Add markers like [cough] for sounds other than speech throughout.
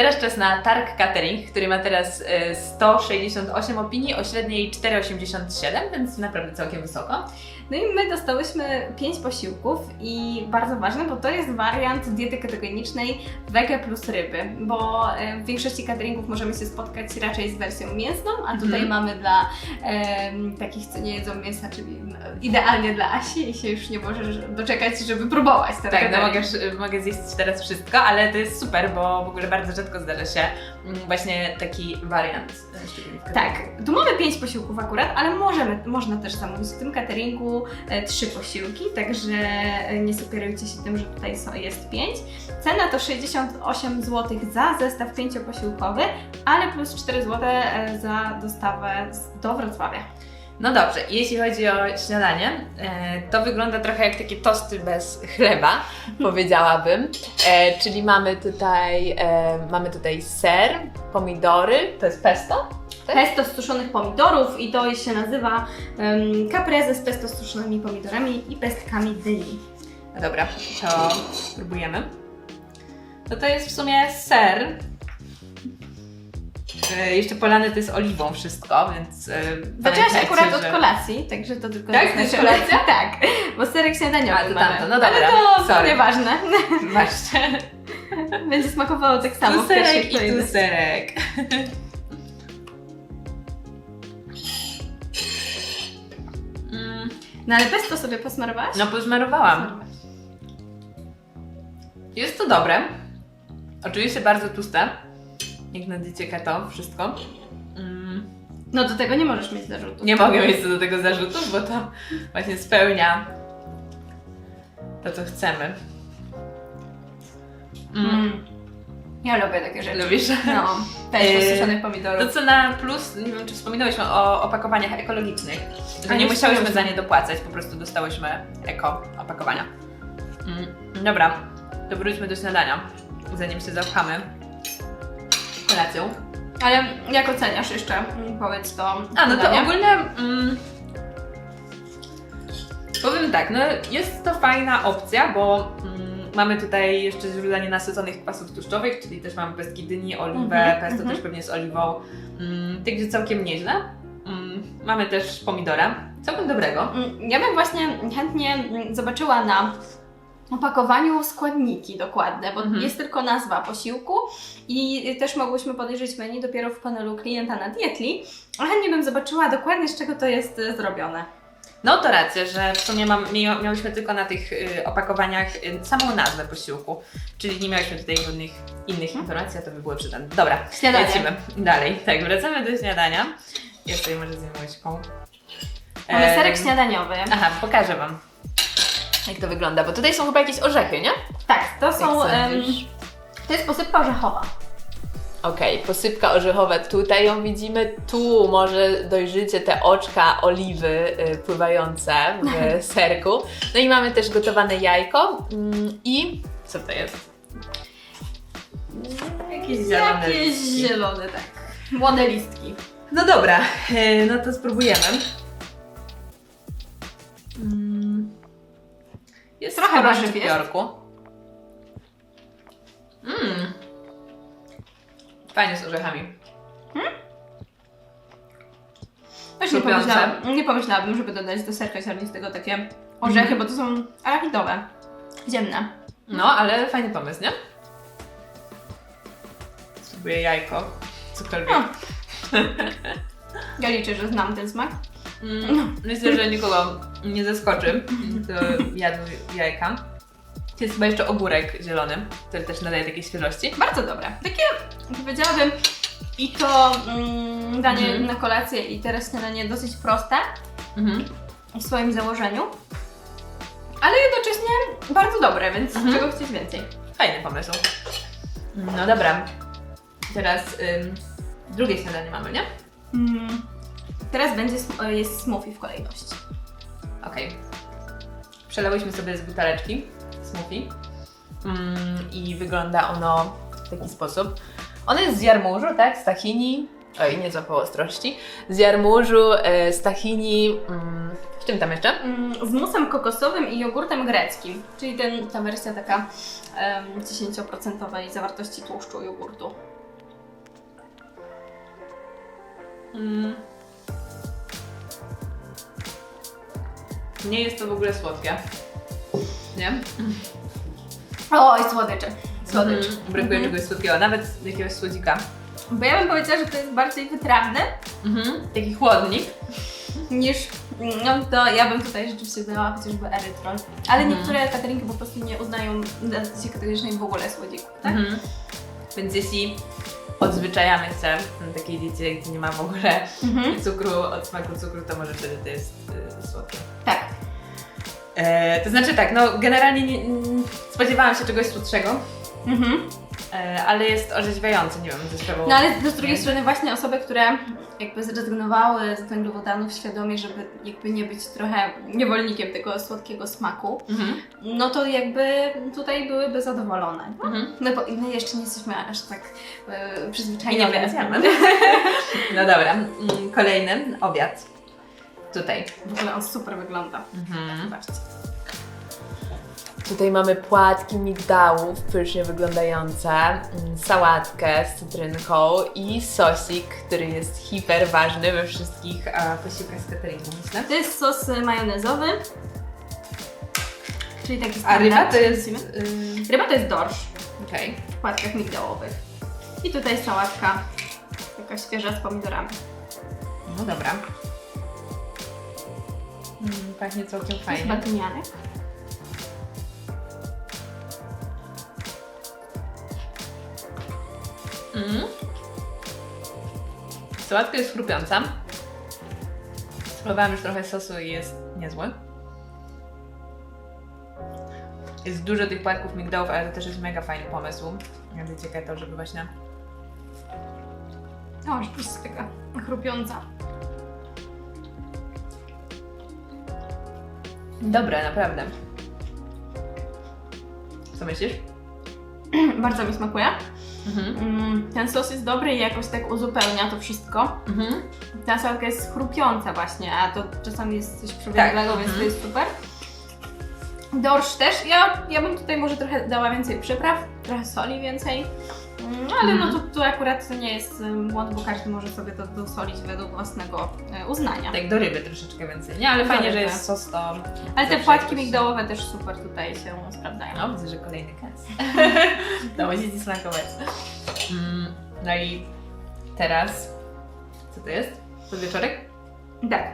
Teraz czas na Targ Catering, który ma teraz e, 168 opinii o średniej 4,87, więc naprawdę całkiem wysoko. No i my dostałyśmy 5 posiłków i bardzo ważne, bo to jest wariant diety ketogenicznej wege plus ryby, bo e, w większości cateringów możemy się spotkać raczej z wersją mięsną, a tutaj Mhm. mamy dla em, takich, co nie jedzą mięsa, czyli no, idealnie dla Asi i się już nie możesz doczekać, żeby próbować ten Tak, no mogę, mogę zjeść teraz wszystko, ale to jest super, bo w ogóle bardzo rzadko zdarza się mm, właśnie taki wariant. e, szczególnie Tak, tu mamy 5 posiłków akurat, ale możemy, można też zamówić w tym cateringu e, 3 posiłki, także e, nie sugerujcie się tym, że tutaj jest 5. Cena to 68 zł za zestaw 5-posiłkowy, ale plus 4 zł za dostawę do Wrocławia. No dobrze, jeśli chodzi o śniadanie, e, to wygląda trochę jak takie tosty bez chleba, [laughs] powiedziałabym. E, czyli mamy tutaj, e, mamy tutaj ser, pomidory, to jest pesto? Tak? Pesto z suszonych pomidorów i to się nazywa um, caprese z pesto z suszonymi pomidorami i pestkami dyni. No dobra, to spróbujemy. No to jest w sumie ser. Jeszcze polane to jest oliwą wszystko, więc... E, Zaczęła się akurat od że- kolacji, także to tylko Tak? jest To jest nasza- kolacja? [laughs] tak, bo serek śniadaniowy A, to tamto, no Ale dobra, to sorry. nieważne. [laughs] Właśnie. [laughs] Będzie smakowało tak samo Tu serek i tu serek. Mm, No ale pesto sobie posmarowałaś? No posmarowałam. Posmarowałaś. Jest to dobre. Oczywiście bardzo tłuste. Jak na diecie keto, wszystko. Mm, No do tego nie możesz mieć zarzutu. Nie mogę mieć co do tego zarzutów, bo to właśnie spełnia to, co chcemy. Mm. Mm. Ja lubię takie rzeczy. Lubisz? No, pesto Yy, z suszonych To pomidorów. co na plus, nie wiem czy wspominałyśmy o opakowaniach ekologicznych, że A nie nie musiałyśmy za wspominałyśmy. nie dopłacać, po prostu dostałyśmy eko opakowania. Mm, dobra, to wróćmy do śniadania, zanim się zapchamy kolacją. Ale jak oceniasz jeszcze? Mm, Powiedz to. A, no to ogólnie mm, powiem tak, no jest to fajna opcja, bo mm, mamy tutaj jeszcze źródła nienasyconych kwasów tłuszczowych, czyli też mamy pestki dyni, oliwę, Mhm, pesto mhm. też pewnie z oliwą, mm, także całkiem nieźle. Mm, mamy też pomidora, całkiem dobrego. Mm, Ja bym właśnie chętnie mm, zobaczyła na opakowaniu składniki dokładne, bo Mhm. jest tylko nazwa posiłku i też mogłyśmy podejrzeć menu dopiero w panelu klienta na Dietli, a chętnie bym zobaczyła dokładnie z czego to jest e, zrobione. No to racja, że w sumie mam, mia- miałyśmy tylko na tych y, opakowaniach y, samą nazwę posiłku, czyli nie miałyśmy tutaj żadnych innych informacji, a to by było przydatne. Dobra, Śniadanie. lecimy dalej. Tak, wracamy do śniadania. Ja tutaj może zjem łyżką. Mamy serek śniadaniowy. Aha, pokażę Wam, jak to wygląda, bo tutaj są chyba jakieś orzechy, nie? Tak, to są. Jak em, sądzisz? to jest posypka orzechowa. Okej, posypka orzechowa, tutaj ją widzimy, tu może dojrzycie te oczka oliwy y, pływające w [laughs] serku. No i mamy też gotowane jajko mm, i co to jest? Jakieś zielone Jakieś listki. zielone, tak. Młode listki. No dobra, e, no to spróbujemy. Trochę warzyw jest. szczypiorku. Mm. Fajnie z orzechami. Też nie Chrupiące. pomyślałabym, nie pomyślałabym, żeby dodać do serka ziarnistego takie orzechy, bo to są arachidowe. Ziemne. No, ale fajny pomysł, nie? Spróbuję jajko. Cokolwiek. No. Ja liczę, że znam ten smak. Mm, myślę, że nikogo nie zaskoczy, kto jadł jajka. Jest chyba jeszcze ogórek zielony, który też nadaje takiej świeżości. Bardzo dobre. Takie, powiedziałabym, i to mm, danie Mhm. na kolację i teraz śniadanie dosyć proste Mhm. w swoim założeniu, ale jednocześnie bardzo dobre, więc Mhm. czego chcieć więcej? Fajny pomysł. No dobra. Teraz ym, drugie śniadanie mamy, nie? Mm. Teraz będzie, e, jest smoothie w kolejności. Okej. Przelałyśmy sobie z buteleczki smoothie mm, i wygląda ono w taki sposób. Ono jest z jarmużu, tak? Z tahini. Oj, nie złapało ostrości. Z jarmużu, e, z tahini. Mm, w czym tam jeszcze? Mm, Z musem kokosowym i jogurtem greckim, czyli ten, ta wersja taka em, 10% zawartości tłuszczu jogurtu. Mm. Nie jest to w ogóle słodkie. Nie? Oj, słodycze. Słodycz. Mm, brakuje Mhm. czegoś słodkiego, nawet jakiegoś słodzika. Bo ja bym powiedziała, że to jest bardziej wytrawne Mhm. Taki chłodnik. niż, no to ja bym tutaj rzeczywiście dała chociażby erytrol. Ale Mhm. niektóre cateringi po prostu nie uznają dacji kategorycznej w ogóle słodzików, tak? Mhm. Więc jeśli odzwyczajamy się na takiej diecie, gdzie nie ma w ogóle Mhm. cukru, od smaku cukru, to może wtedy to jest y, słodkie. Tak. E, to znaczy tak, no generalnie nie, mm, spodziewałam się czegoś słodszego, Mhm. e, ale jest orzeźwiające, nie wiem, ze sprawą... No ale z drugiej strony właśnie osoby, które jakby zrezygnowały z węglowodanów świadomie, żeby jakby nie być trochę niewolnikiem tego słodkiego smaku, Mhm. no to jakby tutaj byłyby zadowolone. Mhm. No bo my jeszcze nie jesteśmy aż tak e, I nie będziemy. [laughs] No dobra, mm, kolejny obiad. Tutaj. W ogóle on super wygląda. Mhm. Zobaczcie. Tutaj mamy płatki migdałów, pysznie wyglądające, mm, sałatkę z cytrynką i sosik, który jest hiper ważny we wszystkich e, posiłkach z cateringu, myślę. To jest sos e, majonezowy. Czyli taki A standard. ryba to jest... widzimy. y, Ryba to jest dorsz Okej. w płatkach migdałowych. I tutaj sałatka taka świeża z pomidorami. No dobra. Mm, pachnie całkiem To jest fajnie. Mm. Sałatka jest chrupiąca. Spróbowałam już trochę sosu i jest niezły. Jest dużo tych płatków migdałów, ale to też jest mega fajny pomysł. Ja wiecie, keto, żeby właśnie... O, rzeczywiście taka chrupiąca. Dobre, naprawdę. Co myślisz? [clears throat] Bardzo mi smakuje. Mhm. Mm, Ten sos jest dobry i jakoś tak uzupełnia to wszystko. Mhm. Ta sałatka jest chrupiąca właśnie, a to czasami jest coś przebiegłego, Tak, więc to mhm. jest super. Dorsz też. Ja, ja bym tutaj może trochę dała więcej przypraw, trochę soli więcej. Mm, Ale no Mhm. to, to akurat to nie jest błąd, bo każdy może sobie to dosolić według własnego e, uznania. Tak do ryby troszeczkę więcej, nie? Ale Do fajnie, że ryby. jest sos to... Ale te zawsze płatki jakoś- migdałowe też super tutaj się sprawdzają. No, widzę, że kolejny kęs. [laughs] to musi ci smakować. Mm, no i teraz... Co to jest? Podwieczorek? Tak.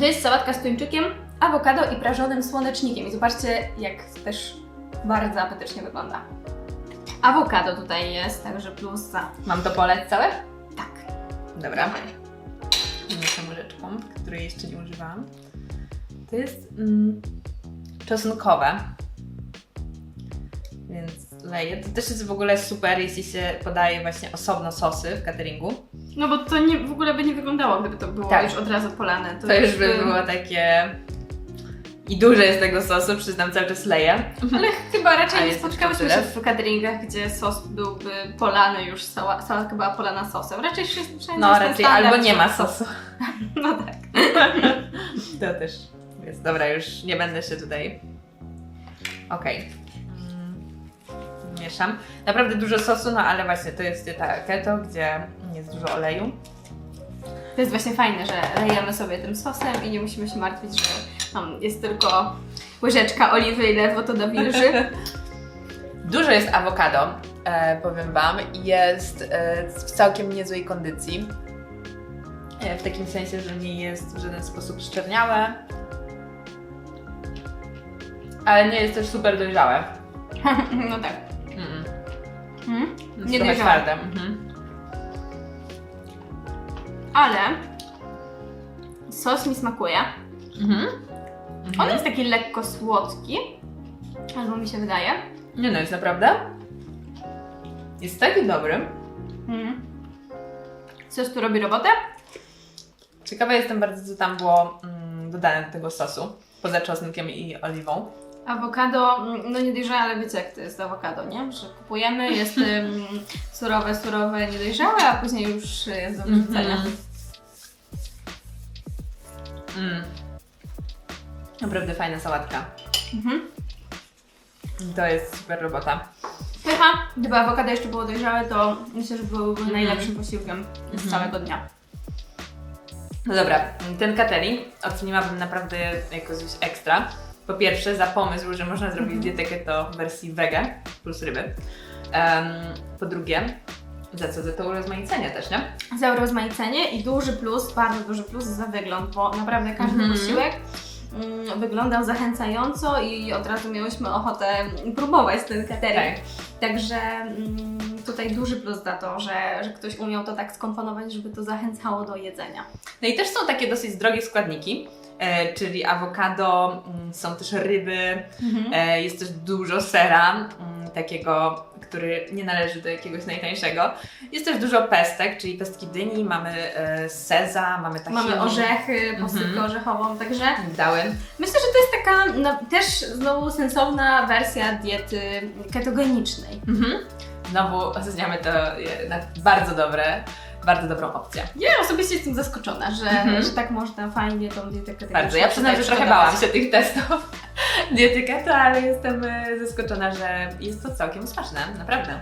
To jest sałatka z tuńczykiem, awokado i prażonym słonecznikiem. I zobaczcie, jak też bardzo apetycznie wygląda. Awokado tutaj jest, także plus za. Mam to poleć całe? Tak. Dobra. Mieszam łyżeczką, której jeszcze nie używałam. To jest mm, czosnkowe. Więc leję. To też jest w ogóle super, jeśli się podaje właśnie osobno sosy w cateringu. No bo to nie, w ogóle by nie wyglądało, gdyby to było Tak. już od razu polane. To już by było takie... I duże jest tego sosu, przyznam, cały czas leję. Ale chyba raczej nie jest spotkałyśmy się w cateringach, gdzie sos byłby polany już, sała, sałatka była polana sosem. Raczej wszędzie No jest ten raczej standard, albo nie że ma sos- sosu. [laughs] No tak. [laughs] To też jest. Dobra, już nie będę się tutaj. Okej. Mm, Mieszam. Naprawdę dużo sosu, no ale właśnie to jest dieta keto, gdzie jest dużo oleju. To jest właśnie fajne, że lejemy sobie tym sosem i nie musimy się martwić, że tam jest tylko łyżeczka oliwy i ledwo to nawilży. [laughs] Dużo jest awokado, e, powiem Wam. i Jest e, w całkiem niezłej kondycji. E, w takim sensie, że nie jest w żaden sposób szczerniałe. Ale nie jest też super dojrzałe. [laughs] No tak. Mm. Mhm. Jest Nie trochę dojrzałe. twarde. Mhm. Ale sos mi smakuje. Mhm. On jest taki lekko słodki, albo mi się wydaje. Nie no, jest naprawdę. Jest taki dobry. Mhm. Sos tu robi robotę. Ciekawa jestem bardzo, co tam było mm, dodane do tego sosu. Poza czosnkiem i oliwą. Awokado, mm, no nie dojrzałe, ale wiecie jak to jest awokado, nie? Że kupujemy, jest ym, [laughs] surowe, surowe, niedojrzałe, a później już jest do wyrzucenia. Mhm. Mm. Naprawdę fajna sałatka. Mhm. To jest super robota. Pycha, gdyby awokado jeszcze było dojrzałe, to myślę, że byłoby Mhm. najlepszym posiłkiem z Mhm. całego dnia. No dobra, ten catering oceniłabym naprawdę jako coś ekstra. Po pierwsze za pomysł, że można zrobić dietę keto w wersji wege plus ryby. Em, po drugie, za co? Za to urozmaicenie też, nie? za urozmaicenie i duży plus, bardzo duży plus za wygląd, bo naprawdę każdy Mhm. posiłek wyglądał zachęcająco i od razu miałyśmy ochotę próbować ten catering. Także mm, tutaj duży plus za to, że, że ktoś umiał to tak skomponować, żeby to zachęcało do jedzenia. No i też są takie dosyć drogie składniki, czyli awokado, mm, są też ryby, e, jest też dużo sera, mm, takiego, który nie należy do jakiegoś najtańszego. Jest też dużo pestek, czyli pestki dyni, mamy e, seza, mamy tahini, Mamy orzechy, posypkę Mhm. orzechową, także migdały. myślę, że to jest taka no, też znowu sensowna wersja diety ketogenicznej. Mhm. Znowu oceniamy to e, na bardzo dobre, bardzo dobrą opcję. Ja osobiście jestem zaskoczona, że, Mhm. że tak można fajnie tą ketogeniczną Bardzo. Ja przyznam, że trochę bałam się tych testów [laughs] diety keto, ale jestem e, zaskoczona, że jest to całkiem smaczne, naprawdę.